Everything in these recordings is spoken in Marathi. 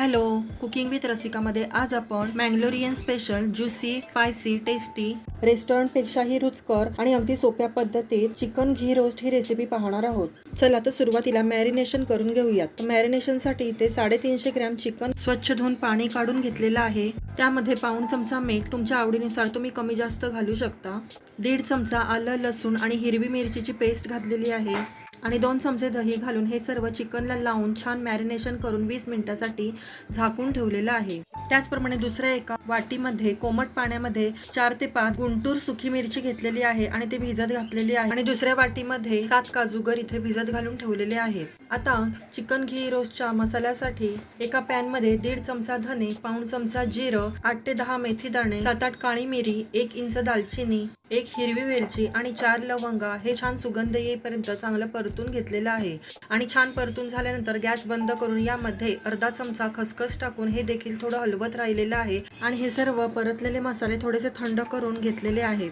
हॅलो कुकिंग विथ रसिकामध्ये आज आपण Mangalorean special juicy spicy tasty रेस्टॉरंटपेक्षाही रुचकर आणि अगदी सोप्या पद्धतीत चिकन घी रोस्ट ही रेसिपी पाहणार आहोत. चला तर सुरुवातीला मॅरिनेशन करून घेऊयात. मॅरिनेशनसाठी इथे साडेतीनशे ग्रॅम चिकन स्वच्छ धुवून पाणी काढून घेतलेलं आहे. त्यामध्ये पाऊण चमचा मीठ तुमच्या आवडीनुसार तुम्ही कमी जास्त घालू शकता. दीड चमचा आलं लसूण आणि हिरवी मिरचीची पेस्ट घातलेली आहे. आणि दोन चमचे दही घालून हे सर्व चिकनला लावून छान मॅरिनेशन करून वीस मिनिटासाठी झाकून ठेवलेलं आहे. त्याचप्रमाणे दुसऱ्या एका वाटीमध्ये कोमट पाण्यामध्ये चार ते पाच गुंटूर सुकी मिरची घेतलेली आहे आणि ते भिजत घातलेली आहे. आणि दुसऱ्या वाटीमध्ये सात काजूगर इथे भिजत घालून ठेवलेले आहेत. आता चिकन घी रोस्टच्या मसाल्यासाठी एका पॅनमध्ये दीड चमचा धने पाऊण चमचा जिरं आठ ते दहा मेथी दाणे सात आठ काळी मिरी एक इंच दालचिनी एक हिरवी वेलची आणि चार लवंगा हे छान सुगंध येईपर्यंत चांगलं परतून घेतलेलं आहे. आणि छान परतून झाल्यानंतर गॅस बंद करून यामध्ये अर्धा चमचा खसखस टाकून हे देखील थोडं हलवत राहिलेलं आहे. आणि हे सर्व परतलेले मसाले थोडेसे थंड करून घेतलेले आहेत.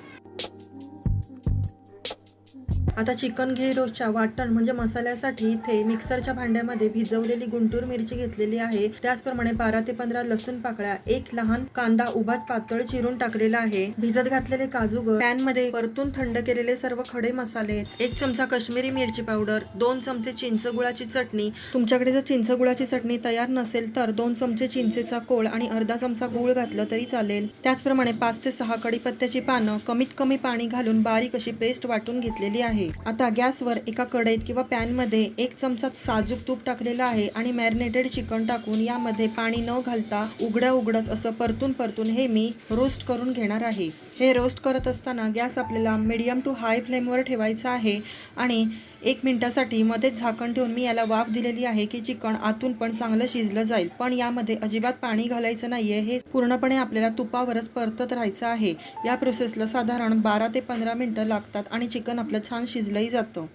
आता चिकन घी रोजच्या वाटण म्हणजे मसाल्यासाठी इथे मिक्सरच्या भांड्यामध्ये भिजवलेली गुंटूर मिरची घेतलेली आहे. त्याचप्रमाणे बारा ते पंधरा लसूण पाकळ्या एक लहान कांदा उभात पातळ चिरून टाकलेला आहे. भिजत घातलेले काजू पॅनमध्ये परतून थंड केलेले सर्व खडे मसाले एक चमचा काश्मीरी मिरची पावडर दोन चमचे चिंच गुळाची चटणी. तुमच्याकडे जर चिंच गुळाची चटणी तयार नसेल तर दोन चमचे चिंचेचा कोळ आणि अर्धा चमचा गूळ घातलं तरी चालेल. त्याचप्रमाणे पाच ते सहा कडीपत्त्याची पानं कमीत कमी पाणी घालून बारीक अशी पेस्ट वाटून घेतलेली आहे. आता गॅसवर एका कढईत किंवा पॅनमध्ये एक चमचा साजूक तूप टाकलेला आहे आणि मॅरिनेटेड चिकन टाकून यामध्ये पाणी न घालता उघड्या उघडच असं परतून परतून हे मी रोस्ट करून घेणार आहे. हे रोस्ट करत असताना गॅस आपल्याला मीडियम टू हाय फ्लेमवर ठेवायचा आहे आणि एक मिनिटासाठी मध्येच झाकण ठेवून मी याला वाफ दिलेली आहे की चिकन आतून पण चांगलं शिजलं जाईल. पण यामध्ये अजिबात पाणी घालायचं नाहीये. हे पूर्णपणे आपल्याला तुपावरच परतत राहायचं आहे. या प्रोसेसला साधारण बारा ते पंधरा मिनिटं लागतात आणि चिकन आपलं छान x laser atom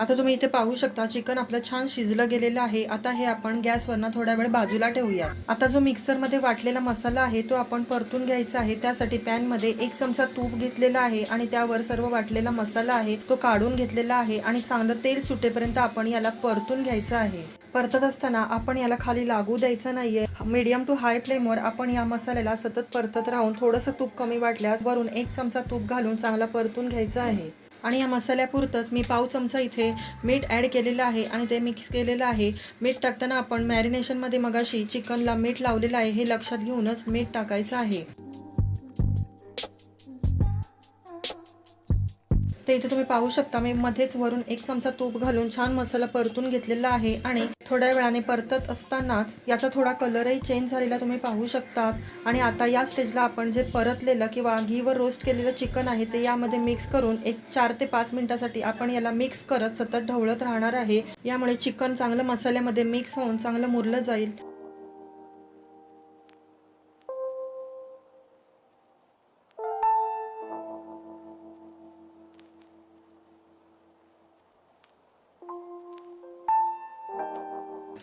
आता तुम्ही इथे पाहू शकता चिकन आपलं छान शिजलं गेलेलं आहे. आता हे आपण गॅसवरनं थोड्या वेळ बाजूला ठेवूया आता जो मिक्सरमध्ये वाटलेला मसाला आहे तो आपण परतून घ्यायचा आहे. त्यासाठी पॅनमध्ये एक चमचा तूप घेतलेला आहे आणि त्यावर सर्व वाटलेला मसाला आहे तो काढून घेतलेला आहे आणि चांगलं तेल सुटेपर्यंत आपण याला परतून घ्यायचं आहे. परतत असताना आपण याला खाली लागू द्यायचं नाहीये. मीडियम टू हाय फ्लेमवर आपण या मसाल्याला सतत परतत राहून थोडंसं तूप कमी वाटल्यास वरून एक चमचा तूप घालून चांगला परतून घ्यायचा आहे. आणि या मसाल्यापुरतंच मी पाव चमचा इथे मीठ ॲड केलेलं आहे आणि ते मिक्स केलेलं आहे. मीठ टाकताना आपण मॅरिनेशनमध्ये मगाशी चिकनला मीठ लावलेलं आहे हे लक्षात घेऊनच मीठ टाकायचं आहे. तर इथे तुम्ही पाहू शकता मी मध्येच वरून एक चमचा तूप घालून छान मसाला परतून घेतलेला आहे आणि थोड्या वेळाने परतत असतानाच याचा थोडा कलरही चेंज झालेला तुम्ही पाहू शकतात. आणि आता या स्टेजला आपण जे परतलेलं किंवा घीवर रोस्ट केलेलं चिकन आहे ते यामध्ये मिक्स करून एक चार ते पाच मिनिटासाठी आपण याला मिक्स करत सतत ढवळत राहणार आहे. यामुळे चिकन चांगलं मसाल्यामध्ये मिक्स होऊन चांगलं मुरलं जाईल.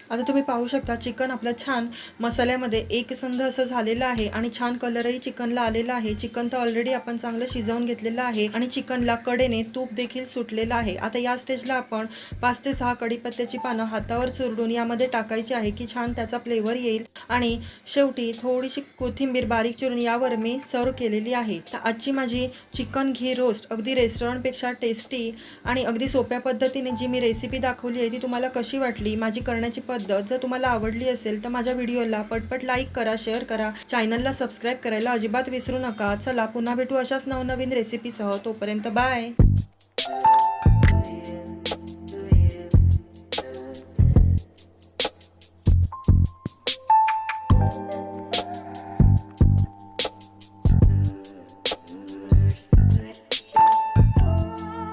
आता तुम्ही पाहू शकता चिकन आपलं छान मसाल्यामध्ये एकसंध असं झालेलं आहे आणि छान कलरही चिकनला आलेला आहे. चिकन तर ऑलरेडी आपण चांगलं शिजवून घेतलेलं आहे आणि चिकनला कडेने तूप देखील सुटलेलं आहे. आता या स्टेजला आपण पाच ते सहा कडीपत्त्याची पानं हातावर चुरडून यामध्ये टाकायची आहे की छान त्याचा फ्लेवर येईल. आणि शेवटी थोडीशी कोथिंबीर बारीक चिरून यावर मी सर्व केलेली आहे. तर आजची माझी चिकन घी रोस्ट अगदी रेस्टॉरंटपेक्षा टेस्टी आणि अगदी सोप्या पद्धतीने जी मी रेसिपी दाखवली आहे ती तुम्हाला कशी वाटली माझी करण्याची पद्धत जर तुम्हाला आवडली असेल तर माझ्या व्हिडिओला पटपट लाईक करा शेअर करा. चॅनलला सबस्क्राईब करायला अजिबात विसरू नका. चला पुन्हा भेटू अशाच नवनवीन रेसिपीसह. तोपर्यंत बाय.